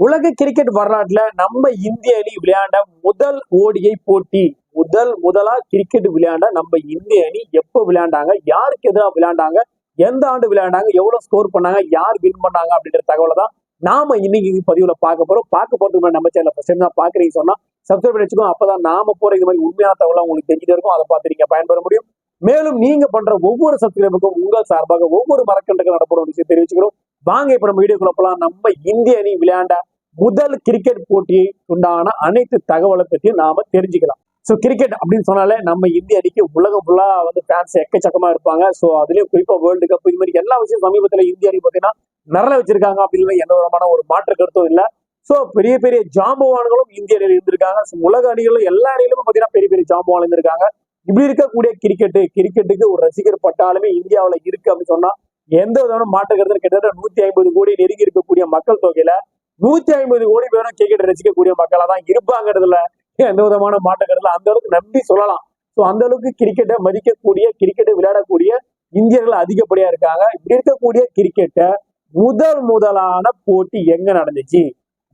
உலக கிரிக்கெட் வரலாற்றுல நம்ம இந்திய அணி விளையாண்ட முதல் ஓடிஐ போட்டி முதல் முதலா கிரிக்கெட் விளையாண்ட நம்ம இந்திய அணி எப்போ விளையாண்டாங்க யாருக்கு எதிராக விளையாண்டாங்க எந்த ஆண்டு விளையாண்டாங்க எவ்வளவு ஸ்கோர் பண்ணாங்க யார் வின் பண்ணாங்க அப்படின்ற தகவலை தான் நாம இன்னைக்கு பதிவுல பார்க்க போறோம். பார்க்க போறதுக்கு நம்ம சேனல் ஃபர்ஸ்ட் தான் பாக்குறீங்க சொன்னா சப்ஸ்கிரைப் பண்ணி வச்சுக்கோ அப்பதான் நாம போற இந்த மாதிரி உண்மையான தகவலாம் உங்களுக்கு தெரிஞ்சுட்டு இருக்கும். அதை பார்த்து நீங்க பயன்பெற முடியும். மேலும் நீங்க பண்ற ஒவ்வொரு சப்ஸ்கிரைபுக்கும் உங்கள் சார்பாக ஒவ்வொரு மரக்கண்டுகள் நடப்படும் விஷயம் தெரிவிச்சுக்கிறோம். வாங்க இப்ப நம்ம வீடியோக்குள்ள போலாம். நம்ம இந்திய அணி விளையாண்ட முதல் கிரிக்கெட் போட்டியை உண்டான அனைத்து தகவலை பற்றியும் நாம தெரிஞ்சுக்கலாம். ஸோ கிரிக்கெட் அப்படின்னு சொன்னாலே நம்ம இந்திய அணிக்கு உலகம் ஃபுல்லா வந்து ஃபேன்ஸ் எக்கச்சக்கமா இருப்பாங்க. ஸோ அதுலயும் குறிப்பா வேர்ல்டு கப் இது மாதிரி எல்லா விஷயம் சமீபத்தில் இந்திய அணி பார்த்தீங்கன்னா நிறைய வச்சிருக்காங்க அப்படின்னு எந்த விதமான ஒரு மாற்று கருத்தும் இல்லை. ஸோ பெரிய பெரிய ஜாம்பவான்களும் இந்திய அணியில் இருந்திருக்காங்க. உலக அணிகளும் எல்லா அணிகளும் பார்த்தீங்கன்னா பெரிய பெரிய ஜாம்பவான் இருந்திருக்காங்க. இப்படி இருக்கக்கூடிய கிரிக்கெட்டு கிரிக்கெட்டுக்கு ஒரு ரசிகர் பட்டாலுமே இந்தியாவில் இருக்கு அப்படின்னு சொன்னா எந்த விதமான மாற்று கருத்து கிட்டத்தட்ட நூத்தி ஐம்பது கோடி நெருங்கி இருக்கக்கூடிய மக்கள் தொகையில நூத்தி ஐம்பது கோடி பேரும் கிரிக்கெட் ரசிக்கக்கூடிய மக்களா தான் இருப்பாங்கிறதுல எந்த விதமான மாற்று அந்த அளவுக்கு நம்பி சொல்லலாம். ஸோ அந்த அளவுக்கு கிரிக்கெட்டை மதிக்கக்கூடிய கிரிக்கெட்டை விளையாடக்கூடிய இந்தியர்கள் அதிகப்படியா இருக்காங்க. இப்படி இருக்கக்கூடிய கிரிக்கெட்டை முதல் முதலான போட்டி எங்க நடந்துச்சு?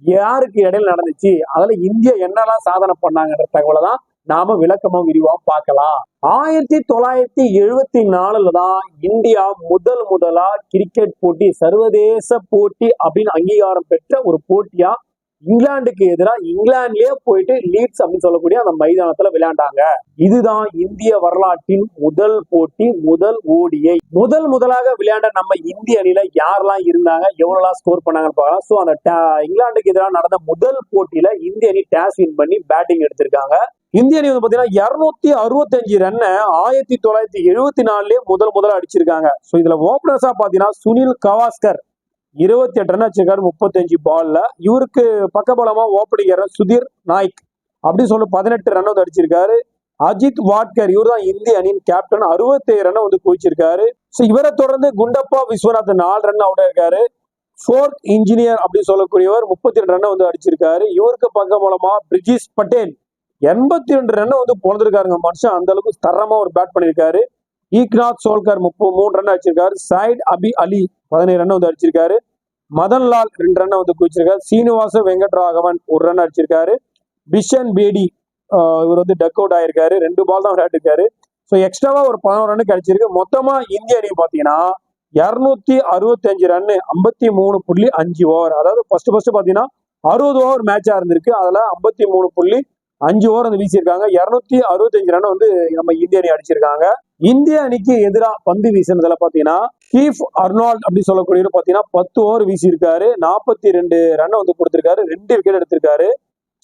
யாருக்கு இடையில நடந்துச்சு? அதுல இந்தியா என்னெல்லாம் சாதனை பண்ணாங்கன்ற தகவலை தான் நாம விளக்கமா விரிவா பார்க்கலாம். ஆயிரத்தி தொள்ளாயிரத்தி எழுபத்தி நாலுல தான் இந்தியா முதல் முதலா கிரிக்கெட் போட்டி சர்வதேச போட்டி அப்படின்னு அங்கீகாரம் பெற்ற ஒரு போட்டியா இங்கிலாந்துக்கு எதிராக இங்கிலாந்துலயே போயிட்டு லீட்ஸ் அப்படின்னு சொல்லக்கூடிய அந்த மைதானத்துல விளையாண்டாங்க. இதுதான் இந்திய வரலாற்றின் முதல் போட்டி முதல் ஓடியை. முதல் முதலாக விளையாண்ட நம்ம இந்திய அணியில யாரெல்லாம் இருந்தாங்க எவ்வளவுலாம் ஸ்கோர் பண்ணாங்கன்னு பார்க்கலாம். ஸோ அந்த இங்கிலாந்துக்கு எதிராக நடந்த முதல் போட்டியில இந்திய அணி டேஸ் வின் பண்ணி பேட்டிங் எடுத்திருக்காங்க. இந்திய அணி வந்து பாத்தீங்கன்னா இருநூத்தி அறுபத்தஞ்சு ரன்னை ஆயிரத்தி தொள்ளாயிரத்தி எழுபத்தி நாலுலயே முதல் முதல்ல அடிச்சிருக்காங்க. ஸோ இதுல ஓபனர்ஸா பாத்தீங்கன்னா சுனில் கவாஸ்கர். இருபத்தி எட்டு ரன் வச்சிருக்காரு முப்பத்தஞ்சு பால்ல இவருக்கு பக்கபலமா ஓப்பனிங் சுதீர் நாய்க். அப்படின்னு சொல்லி பதினெட்டு ரன் வந்து அடிச்சிருக்காரு. அஜித் வாட்கர் இவர் தான் இந்திய அணியின் கேப்டன் அறுபத்தேழு ரன் வந்து குவிச்சிருக்காரு. ஸோ இவரை தொடர்ந்து குண்டப்பா விஸ்வநாத் நாலு ரன் அவுட் இருக்காரு ஃபோர்த் இன்ஜினியர் அப்படின்னு சொல்லக்கூடியவர் முப்பத்தி ரெண்டு ரன் வந்து அடிச்சிருக்காரு. இவருக்கு பக்கம் மூலமா பிரிஜிஷ் பட்டேல். எண்பத்தி ரெண்டு ரன் வந்து பிறந்திருக்காருங்க மனுஷன். அந்த அளவுக்கு தரமா ஒரு பேட் பண்ணியிருக்காரு ஈக்நாத் சோல்கர் முப்பது மூணு ரன் அடிச்சிருக்காரு. சைட் அபி அலி பதினேழு ரன் வந்து அடிச்சிருக்காரு. மதன்லால் ரெண்டு ரன் வந்து குவிச்சிருக்காரு. சீனிவாச வெங்கட்ராகவன் ஒரு ரன் அடிச்சிருக்காரு. பிஷன் பேடி இவர் வந்து டக் அவுட் ஆயிருக்காரு. ரெண்டு பால் தான் விளையாட்டுருக்காரு ஸோ எக்ஸ்ட்ராவா ஒரு பதினோரு ரன் கிடைச்சிருக்கு மொத்தமா இந்திய அணி பாத்தீங்கன்னா இரநூத்தி அறுபத்தஞ்சு ரன் ஐம்பத்தி மூணு புள்ளி அஞ்சு ஓவர் அதாவது ஃபர்ஸ்ட் ஃபர்ஸ்ட் பாத்தீங்கன்னா அறுபது ஓவர் மேட்சா இருந்திருக்கு. அதுல ஐம்பத்தி மூணு புள்ளி அஞ்சு ஓவர் வந்து வீசியிருக்காங்க. இருநூத்தி அறுபத்தஞ்சு ரன் வந்து நம்ம இந்திய அணி அடிச்சிருக்காங்க. இந்திய அணிக்கு எதிராக பந்து வீசினதுல பாத்தீங்கன்னா கீஃப் அர்னால்ட் அப்படின்னு சொல்லக்கூடியவர் பார்த்தீங்கன்னா பத்து ஓவர் வீசியிருக்காரு. நாற்பத்தி ரெண்டு ரன் வந்து கொடுத்துருக்காரு. ரெண்டு விக்கெட் எடுத்திருக்காரு.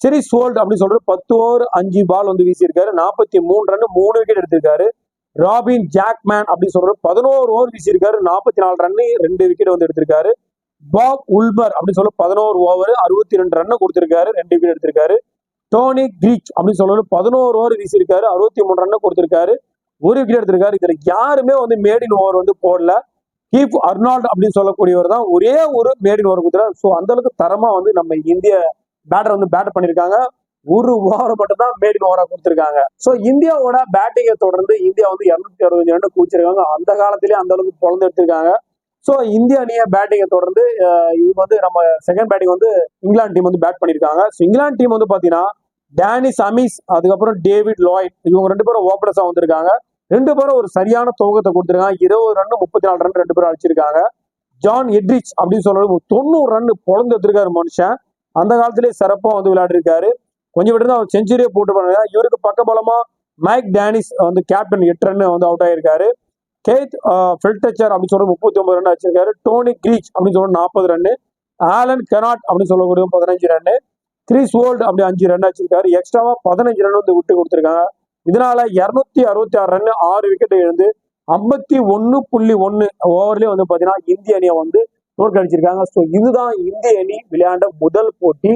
சரி சோல்ட் அப்படின்னு சொல்ற பத்து ஓவர் அஞ்சு பால் வந்து வீசியிருக்காரு. நாற்பத்தி மூணு ரன் மூணு விக்கெட் எடுத்திருக்காரு. ராபின் ஜாக்மேன் அப்படின்னு சொல்ற பதினோரு ஓவர் வீசியிருக்காரு. நாற்பத்தி நாலு ரன்னு ரெண்டு விக்கெட் வந்து எடுத்திருக்காரு. பாப் உல்பர் அப்படின்னு சொல்ல பதினோரு ஓவர் அறுபத்தி ரெண்டு ரன் கொடுத்திருக்காரு. ரெண்டு விக்கெட் எடுத்திருக்காரு. டோனி கிரீச் அப்படின்னு சொல்றது பதினோரு ஓவர் வீசியிருக்காரு. அறுபத்தி மூணு ரன்னு கொடுத்திருக்காரு. ஒரு விக்கெட் எடுத்திருக்காரு. இதுல யாருமே வந்து மேடின் ஓவர் வந்து போடல. கீப் அர்னால்ட் அப்படின்னு சொல்லக்கூடியவர் தான் ஒரே ஒரு மேடின் ஒரு குதிரை ஸோ அந்த அளவுக்கு தரமா வந்து நம்ம இந்திய பேட்டர் வந்து பேட் பண்ணியிருக்காங்க ஒரு ஓவர் மட்டும் தான் மேடின் ஓவரா கொடுத்துருக்காங்க. ஸோ இந்தியாவோட பேட்டிங்கை தொடர்ந்து இந்தியா வந்து இரநூத்தி அறுபது ரன் குவிச்சிருக்காங்க. அந்த காலத்திலேயே அந்த அளவுக்கு பொழந்து எடுத்திருக்காங்க. ஸோ இந்திய அணியை பேட்டிங்கை தொடர்ந்து இது வந்து நம்ம செகண்ட் பேட்டிங் வந்து இங்கிலாந்து டீம் வந்து பேட் பண்ணியிருக்காங்க ஸோ இங்கிலாந்து டீம் வந்து பார்த்தீங்கன்னா டேனிஸ் அமீஸ் அதுக்கப்புறம் டேவிட் லாய்ட் இவங்க ரெண்டு பேரும் ஓப்பனர்ஸாக வந்திருக்காங்க. ரெண்டு பேரும் ஒரு சரியான துவக்கத்தை கொடுத்துருக்காங்க. இருபது ரன் முப்பத்தி நாலு ரன் ரெண்டு பேரும் அடிச்சிருக்காங்க. ஜான் எட்ரிச் அப்படின்னு சொல்றது தொண்ணூறு ரன் பொழந்து எடுத்திருக்காரு மனுஷன். அந்த காலத்திலேயே சிறப்பா வந்து விளையாடிருக்காரு. கொஞ்சம் விட்டு அவர் செஞ்சுரியே போட்டு பண்ணாங்க இவருக்கு பக்கபலமா மைக் டேனிஸ் வந்து கேப்டன் எட்டு ரன் வந்து அவுட் ஆயிருக்காரு. கேத் ஃபில்டச்சர் அப்படின்னு சொல்ற முப்பத்தி ஒன்பது ரன் வச்சிருக்காரு டோனி கிரீச் அப்படின்னு சொல்ற நாற்பது ரன் ஆலன் கெனாட் அப்படின்னு சொல்லக்கூடிய பதினஞ்சு ரன் கிறிஸ் வோல்ட் அப்படி அஞ்சு ரன் வச்சிருக்காரு எக்ஸ்ட்ராவா பதினஞ்சு ரன் வந்து விட்டு கொடுத்துருக்காங்க. இதனால இருநூத்தி அறுபத்தி ஆறு ரன் ஆறு விக்கெட் எழுந்து ஐம்பத்தி ஒன்னு புள்ளி ஒன்னு ஓவர்லயே வந்து பாத்தீங்கன்னா இந்திய அணியை வந்து தோற்கடிச்சிருக்காங்க. ஸோ இதுதான் இந்திய அணி விளையாண்ட முதல் போட்டி.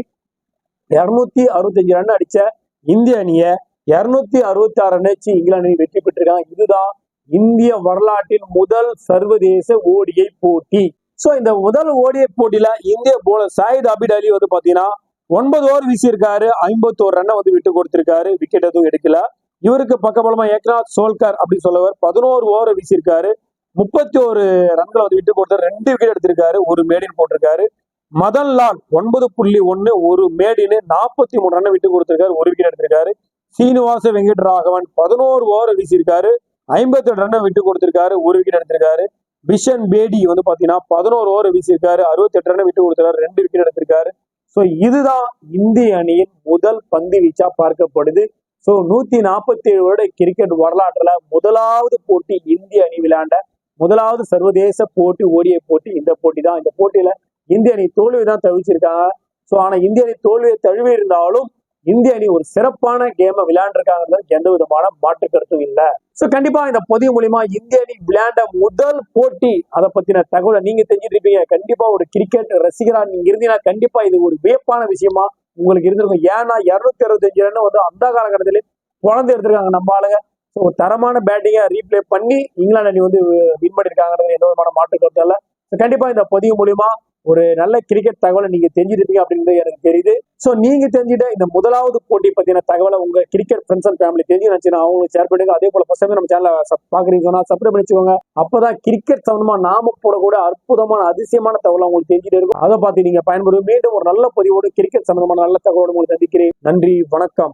இருநூத்தி அறுபத்தஞ்சு ரன் அடிச்ச இந்திய அணியை இருநூத்தி அறுபத்தி ஆறு ரன் வச்சு இங்கிலாந்து அணி வெற்றி பெற்றிருக்காங்க. இதுதான் இந்திய வரலாற்றின் முதல் சர்வதேச ஓடிஐ போட்டி. ஸோ இந்த முதல் ஓடிஐ போட்டியில இந்திய போலர் சாயித் அபிட் அலி வந்து பாத்தீங்கன்னா ஒன்பது ஓவர் வீசியிருக்காரு. ஐம்பத்தோரு ரன்னை வந்து விட்டு கொடுத்திருக்காரு. விக்கெட் எதுவும் எடுக்கல. இவருக்கு பக்கபலமா ஏக்நாத் சோல்கர் அப்படின்னு சொல்லவர். பதினோரு ஓவர் வீசியிருக்காரு. முப்பத்தி ஒரு ரன்களை வந்து விட்டு போட்டு ரெண்டு விக்கெட் எடுத்திருக்காரு. ஒரு மேடின் போட்டிருக்காரு. மதன் லால் ஒன்பது புள்ளி ஒன்னு ஒரு மேடின்னு நாற்பத்தி மூணு ரன்னை விட்டு கொடுத்திருக்காரு. ஒரு விக்கெட் எடுத்திருக்காரு. சீனிவாச வெங்கட்ராகவன் பதினோரு ஓவர் வீசியிருக்காரு. ஐம்பத்தி ஏழு ரன் விட்டு கொடுத்திருக்காரு. ஒரு விக்கெட் எடுத்திருக்காரு. பிஷன் பேடி வந்து பாத்தீங்கன்னா பதினோரு ஓவர் வீசியிருக்காரு. அறுபத்தி எட்டு ரன் விட்டு கொடுத்திருக்காரு. ரெண்டு விக்கெட் எடுத்திருக்காரு. ஸோ இதுதான் இந்திய அணியின் முதல் பந்து வீச்சா பார்க்கப்படுது. ஸோ நூத்தி நாற்பத்தி ஏழு வருட கிரிக்கெட் வரலாற்றுல முதலாவது போட்டி இந்திய அணி விளையாண்ட முதலாவது சர்வதேச போட்டி ஓடிய போட்டி. இந்த போட்டி தான் இந்த போட்டியில இந்திய அணி தோல்வி தான் தவிச்சிருக்காங்க. ஸோ ஆனா இந்திய அணி தோல்வியை தழுவி இருந்தாலும் இந்திய அணி ஒரு சிறப்பான கேமை விளையாண்டுருக்காங்க எந்த விதமான மாற்று கருத்தும் இல்லை. ஸோ கண்டிப்பா இந்த பதிவு மூலியமா இந்திய அணி விளையாண்ட முதல் போட்டி அதை பத்தின தகவலை நீங்க தெரிஞ்சுட்டு இருப்பீங்க கண்டிப்பா ஒரு கிரிக்கெட் ரசிகரா நீங்க இருந்தீங்கன்னா கண்டிப்பா இது ஒரு வியப்பான விஷயமா உங்களுக்கு இருந்திருக்கும். ஏன்னா இருநூத்தி அறுபத்தஞ்சு ரன் வந்து அந்த காலகட்டத்திலே குழந்தை எடுத்திருக்காங்க நம்ம ஆளுங்க. ஸோ ஒரு தரமான பேட்டிங்கை ரீப்ளே பண்ணி இங்கிலாந்து அணி வந்து வின் பண்ணியிருக்காங்கிறது எந்த விதமான மாற்று கருத்து கண்டிப்பாக கண்டிப்பா இந்த பதிவு மூலியமா ஒரு நல்ல கிரிக்கெட் தகவலை நீங்க தெரிஞ்சிருப்பீங்க அப்படின்றது எனக்கு தெரியுது. ஸோ நீங்க தெரிஞ்சுட்ட இந்த முதலாவது போட்டி பத்தின தகவலை உங்க கிரிக்கெட் ஃப்ரெண்ட்ஸ் அண்ட் ஃபேமிலி தெரிஞ்சு நினைச்சுன்னா அவங்களுக்கு ஷேர் பண்ணுங்க அதே போல ஃபர்ஸ்ட் நம்ம சேனலை பாக்குறீங்க சொன்னா சப்ஸ்கிரைப் பண்ணிச்சுக்கோங்க. அப்பதான் கிரிக்கெட் சம்பந்தமா நாம போடக்கூட அற்புதமான அதிசயமான தகவலை உங்களுக்கு தெரிஞ்சுட்டு இருக்கும். அதை பார்த்து நீங்க பயன்படுவது மீண்டும் ஒரு நல்ல பதிவோடு கிரிக்கெட் சம்பந்தமான நல்ல தகவலோடு உங்களுக்கு சந்திக்கிறேன். நன்றி வணக்கம்.